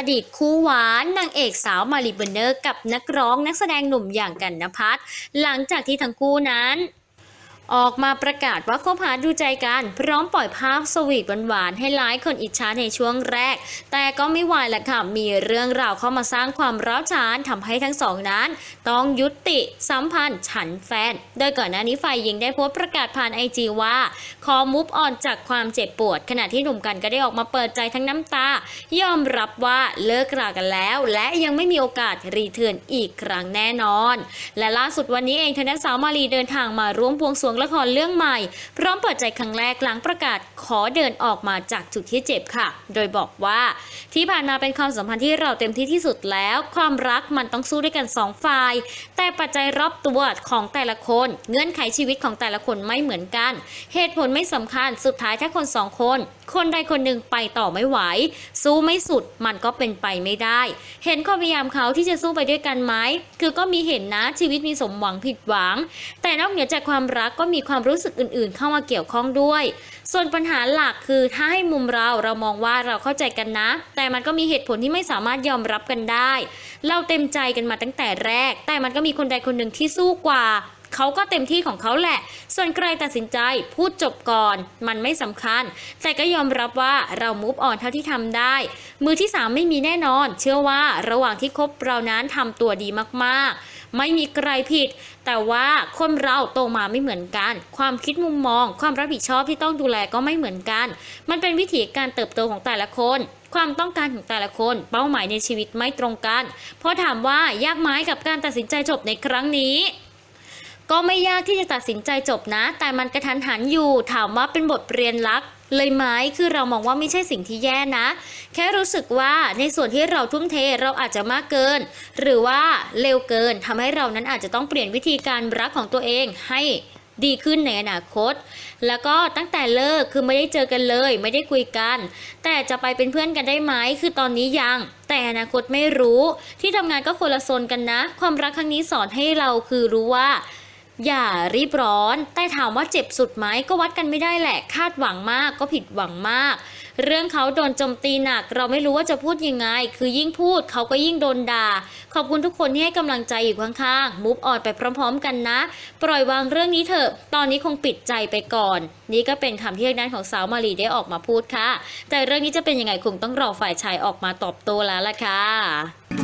อดีตคู่หวานนางเอกสาวมาริเบอร์เนอร์กับนักร้องนักแสดงหนุ่มอย่างกันนภัสหลังจากที่ทั้งคู่นั้น ออกมาประกาศว่าคบหาดูใจกัน พร้อมปล่อยภาพสวีทหวานๆให้หลายคนอิจฉาในช่วงแรก แต่ก็ไม่ไหวแหละค่ะ มีเรื่องราวเข้ามาสร้างความร้าวฉานทำให้ทั้งสองนั้น ต้องยุติสัมพันธ์ฉันแฟน โดยก่อนหน้านี้ฝ่ายหญิงได้โพสต์ประกาศผ่านไอจีว่า ขอมุฟออนจากความเจ็บปวด ขณะที่หนุ่มกันก็ได้ออกมาเปิดใจทั้งน้ำตา ยอมรับว่าเลิกรากันแล้ว และยังไม่มีโอกาสรีเทิร์นอีกครั้งแน่นอน และล่าสุดวันนี้เองทางด้านสาวมารีเดินทางมาร่วมบวงสรวงละครเรื่องใหม่ พร้อมเปิดใจครั้งแรกหลังประกาศขอเดินออกมาจากจุดที่เจ็บค่ะ โดยบอกว่าที่ผ่านมาเป็นความสัมพันธ์ที่เราเต็มที่ที่สุดแล้ว ความรักมันต้องสู้ด้วยกันสองฝ่าย แต่ปัจจัยรอบตัวของแต่ละคน เงื่อนไขชีวิตของแต่ละคนไม่เหมือนกัน เหตุผลไม่สำคัญสุดท้ายถ้าคนสองคน คนใดคนหนึ่งไปต่อไม่ไหว สู้ไม่สุดมันก็เป็นไปไม่ได้ เห็นความพยายามเขาที่จะสู้ไปด้วยกันไหมคือก็มีเห็นนะชีวิตมีสมหวังผิดหวัง แต่นอกเหนือจากความรักก็มีความรู้สึกอื่นๆ เข้ามาเกี่ยวข้องด้วย ส่วนปัญหาหลักคือถ้าให้มุมเราเรามองว่าเราเข้าใจกันนะ แต่มันก็มีเหตุผลที่ไม่สามารถยอมรับกันได้ เราเต็มใจกันมาตั้งแต่แรก แต่มันก็มีคนใดคนหนึ่งที่สู้กว่าเขาก็เต็มที่ของเขาแหละ ส่วนใครตัดสินใจพูดจบก่อน มันไม่สำคัญ แต่ก็ยอมรับว่าเรามูฟออนเท่าที่ทำได้ มือที่สามไม่มีแน่นอน เชื่อว่าระหว่างที่คบเรานั้นทำตัวดีมากๆ ไม่มีใครผิด แต่ว่าคนเราโตมาไม่เหมือนกัน ความคิดมุมมอง ความรับผิดชอบที่ต้องดูแลก็ไม่เหมือนกัน มันเป็นวิถีการเติบโตของแต่ละคนความต้องการของแต่ละคน เป้าหมายในชีวิตไม่ตรงกัน เพราะถามว่ายากไหมกับการตัดสินใจจบในครั้งนี้ ก็ไม่ยากที่จะตัดสินใจจบนะ แต่มันกระทันหันอยู่ ถามว่าเป็นบทเรียนรักเลยไหมคือเรามองว่าไม่ใช่สิ่งที่แย่นะ แค่รู้สึกว่าในส่วนที่เราทุ่มเทเราอาจจะมากเกิน หรือว่าเร็วเกินทำให้เรานั้นอาจจะต้องเปลี่ยนวิธีการรักของตัวเองให้ดีขึ้นในอนาคต แล้วก็ตั้งแต่เลิกคือไม่ได้เจอกันเลย ไม่ได้คุยกัน แต่จะไปเป็นเพื่อนกันได้ไหมคือตอนนี้ยัง แต่อนาคตไม่รู้ ที่ทำงานก็คนละโซนกันนะ ความรักครั้งนี้สอนให้เราคือรู้ว่า อย่ารีบร้อน แต่ถามว่าเจ็บสุดไหมก็วัดกันไม่ได้แหละ คาดหวังมากก็ผิดหวังมาก เรื่องเขาโดนโจมตีหนัก เราไม่รู้ว่าจะพูดยังไง คือยิ่งพูดเขาก็ยิ่งโดนด่า ขอบคุณทุกคนที่ให้กำลังใจอยู่ข้างๆมูฟออนไปพร้อม ๆ กันนะ ปล่อยวางเรื่องนี้เถอะ ตอนนี้คงปิดใจไปก่อน นี่ก็เป็นคำที่ทางด้านของสาวมารีได้ออกมาพูดค่ะ แต่เรื่องนี้จะเป็นยังไงคงต้องรอฝ่ายชายออกมาตอบโต้แล้วล่ะค่ะ